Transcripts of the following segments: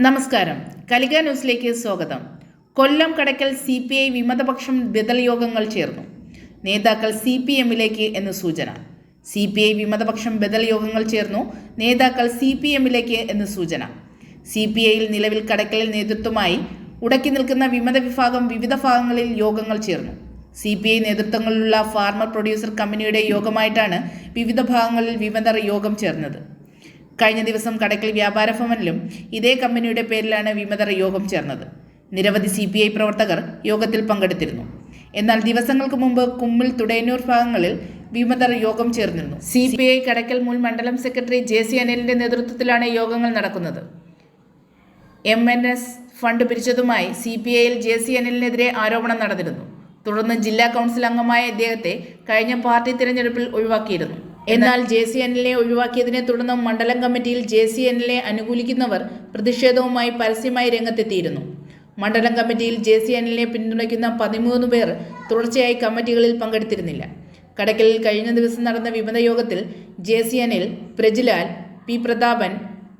നമസ്കാരം. കലിക ന്യൂസിലേക്ക് സ്വാഗതം. Kollam Kadakkal C P I വിമതപക്ഷം ബദൽ യോഗങ്ങൾ ചേർന്നു. നേതാക്കൾ സി പി എമ്മിലേക്ക് എന്ന് സൂചന. സി പി ഐ വിമതപക്ഷം ബദൽ യോഗങ്ങൾ ചേർന്നു നേതാക്കൾ സി പി എമ്മിലേക്ക് എന്ന് സൂചന. സി പി ഐയിൽ നിലവിൽ കടക്കലിൽ നേതൃത്വമായി ഉടക്കി നിൽക്കുന്ന വിമത വിഭാഗം വിവിധ ഭാഗങ്ങളിൽ യോഗങ്ങൾ ചേർന്നു. സി പി ഐ നേതൃത്വങ്ങളിലുള്ള ഫാർമർ പ്രൊഡ്യൂസർ കമ്പനിയുടെ യോഗമായിട്ടാണ് വിവിധ ഭാഗങ്ങളിൽ വിമതർ യോഗം ചേർന്നത്. കഴിഞ്ഞ ദിവസം കടക്കൽ വ്യാപാര ഭവനിലും ഇതേ കമ്പനിയുടെ പേരിലാണ് വിമതർ യോഗം ചേർന്നത്. നിരവധി സി പി ഐ പ്രവർത്തകർ യോഗത്തിൽ പങ്കെടുത്തിരുന്നു. എന്നാൽ ദിവസങ്ങൾക്ക് മുമ്പ് കുമ്മിൽ തുടയന്നൂർ ഭാഗങ്ങളിൽ വിമതർ യോഗം ചേർന്നിരുന്നു. സി പി ഐ കടക്കൽ മുൻ മണ്ഡലം സെക്രട്ടറി ജെ സി അനിലിന്റെ നേതൃത്വത്തിലാണ് യോഗങ്ങൾ നടക്കുന്നത്. എം എൻ എസ് ഫണ്ട് പിരിച്ചതുമായി സി പി ഐയിൽ ജെ സി അനിലിനെതിരെ ആരോപണം നടന്നിരുന്നു. തുടർന്ന് ജില്ലാ കൗൺസിൽ അംഗമായ ഇദ്ദേഹത്തെ കഴിഞ്ഞ പാർട്ടി തിരഞ്ഞെടുപ്പിൽ ഒഴിവാക്കിയിരുന്നു. എന്നാൽ ജെ സി എന്നിലെ ഒഴിവാക്കിയതിനെ തുടർന്ന് മണ്ഡലം കമ്മിറ്റിയിൽ ജെ സി എന്നിലെ അനുകൂലിക്കുന്നവർ പ്രതിഷേധവുമായി പരസ്യമായി രംഗത്തെത്തിയിരുന്നു. മണ്ഡലം കമ്മിറ്റിയിൽ ജെ സി എന്നിലെ പിന്തുണയ്ക്കുന്ന പതിമൂന്ന് പേർ തുടർച്ചയായി കമ്മിറ്റികളിൽ പങ്കെടുത്തിരുന്നില്ല. കടക്കലിൽ കഴിഞ്ഞ ദിവസം നടന്ന വിമത യോഗത്തിൽ ജെ സി എന്നിൽ പ്രജിലാൽ പി പ്രതാപൻ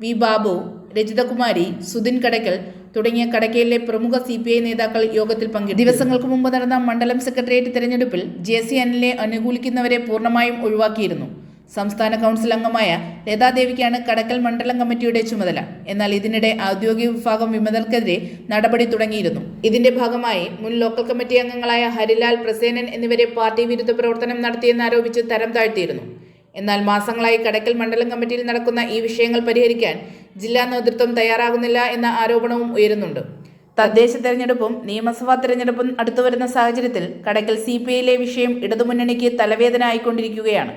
വി ബാബു രജിതകുമാരി സുധിൻ കടക്കൽ തുടങ്ങിയ കടക്കയിലെ പ്രമുഖ സി പി ഐ നേതാക്കൾ യോഗത്തിൽ പങ്കെടുത്തു. ദിവസങ്ങൾക്ക് മുമ്പ് നടന്ന മണ്ഡലം സെക്രട്ടേറിയറ്റ് തെരഞ്ഞെടുപ്പിൽ ജെ സി എന്നിലെ അനുകൂലിക്കുന്നവരെ പൂർണമായും ഒഴിവാക്കിയിരുന്നു. സംസ്ഥാന കൗൺസിൽ അംഗമായ ലതാദേവിക്കാണ് കടക്കൽ മണ്ഡലം കമ്മിറ്റിയുടെ ചുമതല. എന്നാൽ ഇതിനിടെ ഔദ്യോഗിക വിഭാഗം വിമതർക്കെതിരെ നടപടി തുടങ്ങിയിരുന്നു. ഇതിന്റെ ഭാഗമായി മുൻ ലോക്കൽ കമ്മിറ്റി അംഗങ്ങളായ ഹരിലാൽ പ്രസേനൻ എന്നിവരെ പാർട്ടി വിരുദ്ധ പ്രവർത്തനം നടത്തിയെന്നാരോപിച്ച് തരം താഴ്ത്തിയിരുന്നു. എന്നാൽ മാസങ്ങളായി കടക്കൽ മണ്ഡലം കമ്മിറ്റിയിൽ നടക്കുന്ന ഈ വിഷയങ്ങൾ പരിഹരിക്കാൻ ജില്ലാ നേതൃത്വം തയ്യാറാകുന്നില്ല എന്ന ആരോപണവും ഉയരുന്നുണ്ട്. തദ്ദേശ തെരഞ്ഞെടുപ്പും നിയമസഭാ തെരഞ്ഞെടുപ്പും അടുത്തുവരുന്ന സാഹചര്യത്തിൽ കടക്കൽ സി വിഷയം ഇടതുമുന്നണിക്ക് തലവേദന ആയിക്കൊണ്ടിരിക്കുകയാണ്.